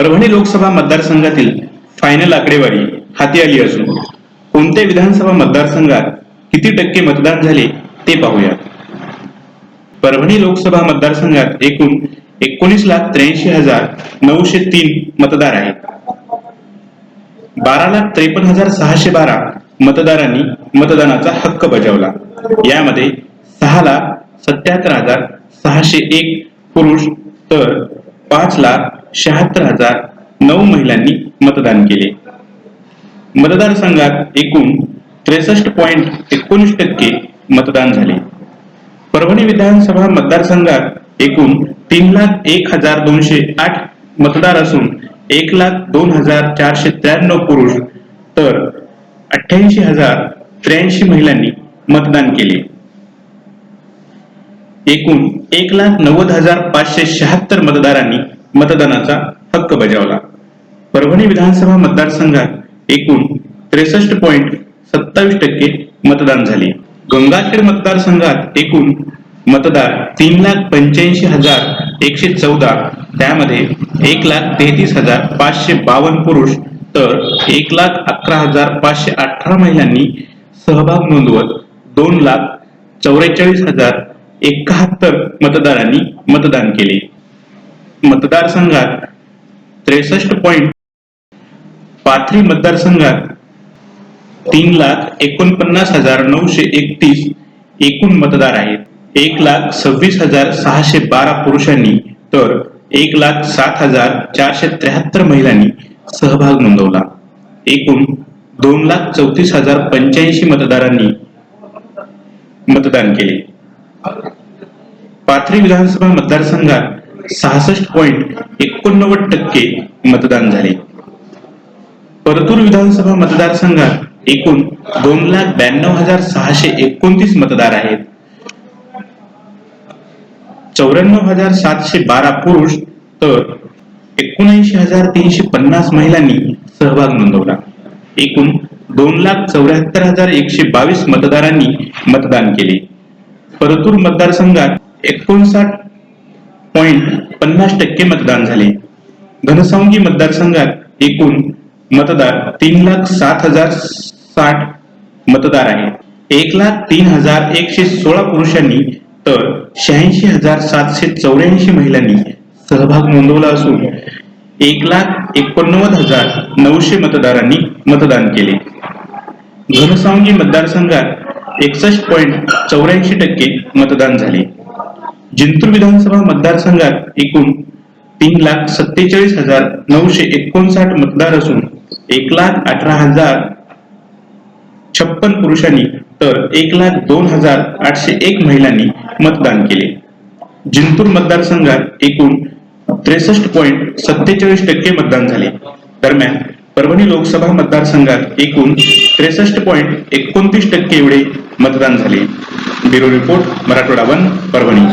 परभणी लोकसभा मतदारसंघातील फायनल आकडेवारी हाती आली असून कोणत्या विधानसभा मतदारसंघात किती टक्के मतदान झाले ते पाहूया. परभणी लोकसभा मतदारसंघात एकूण एकोणीस लाख त्र्याऐंशी हजार नऊशे तीन मतदार आहेत. बारा लाख त्रेपन्न हजार सहाशे बारा मतदारांनी मतदानाचा हक्क बजावला. यामध्ये सहा लाख सत्याहत्तर हजार सहाशे एक पुरुष तर पाच लाख शहात्तर हजार नऊ महिलांनी मतदान केले. मतदारसंघात एकूण त्रेसष्ट पॉइंट एकोणीस टक्के मतदान झाले. परभणी विधानसभा मतदारसंघात एकूण तीन लाख एक हजार दोनशे आठ मतदार असून एक लाख दोन हजार चारशे त्र्याण्णव पुरुष तर अठ्ठ्याऐंशी हजार त्र्याऐंशी महिलांनी मतदान केले. एकूण एक लाख नव्वद हजार पाचशे शहात्तर मतदारांनी मतदानाचा हक्क बजावला. परभणी विधानसभा मतदारसंघात एकूण त्रेसष्ट पॉइंट सत्तावीस टक्के मतदान झाले. गंगाखेड मतदारसंघात एकूण मतदार तीन लाख पंच्याऐंशी हजार एकशे चौदा त्यामध्ये एक लाख तेहतीस हजार पाचशे बावन्न पुरुष तर एक लाख अकरा हजार पाचशे अठरा महिलांनी सहभाग नोंदवत दोन लाख चौवेचाळीस हजार एकाहत्तर मतदारांनी मतदान केले. मतदारसंघात त्रेसष्ट पॉईंट पाथरी मतदारसंघात तीन लाख एकोणपन्नास हजार नऊशे एकतीस एकूण मतदार आहेत. एक लाख सव्वीस हजार सहाशे बारा पुरुषांनी तर एक लाख सात हजार चारशे त्र्याहत्तर महिलांनी सहभाग नोंदवला. एकूण दोन लाख चौतीस हजार पंच्याऐंशी मतदारांनी मतदान केले. पाथरी विधानसभा मतदारसंघात सहासष्ट पॉईंट एकोणनव्वद टक्के मतदान झाले. परतूर विधानसभा मतदारसंघात एकूण दोन लाख ब्याण्णव हजार सहाशे एकोणतीस मतदार आहेत. चौऱ्याण्णव हजार सातशे बारा पुरुष तर एकोणऐंशी हजार तीनशे पन्नास महिलांनी सहभाग नोंदवला. एकूण दोन लाख चौऱ्याहत्तर हजार एकशे बावीस मतदारांनी मतदान केले. परतूर मतदारसंघात एकोणसाठ पॉइंट पन्नास टक्के मतदान झाले. घनसावंगी मतदारसंघात एकूण मतदार तीन लाख सात हजार साठ मतदार आहेत एक लाख तीन हजार एकशे सोळा पुरुषांनी तर शहाऐंशी हजार सातशे चौऱ्याऐंशी महिलांनी सहभाग नोंदवला असून एक लाख एकोणनव्वद हजार नऊशे मतदारांनी मतदान केले. घनसावंगी मतदारसंघात एकसष्ट पॉईंट चौऱ्याऐंशी टक्के मतदान झाले. जिंतूर विधानसभा मतदारसंघात एकूण तीन लाख सत्तेचाळीस हजार नऊशे एकोणसाठ मतदार असून एक लाख अठरा हजार छप्पन पुरुषांनी तर एक लाख दोन हजार आठशे एक महिलांनी मतदान केले. जिंतूर मतदारसंघात एकूण त्रेसष्ट पॉईंट सत्तेचाळीस टक्के मतदान झाले. दरम्यान परभणी लोकसभा मतदारसंघात एकूण त्रेसष्ट पॉईंट एकोणतीस टक्के एवढे मतदान झाले. Bureau report Marathwada one Parbhani.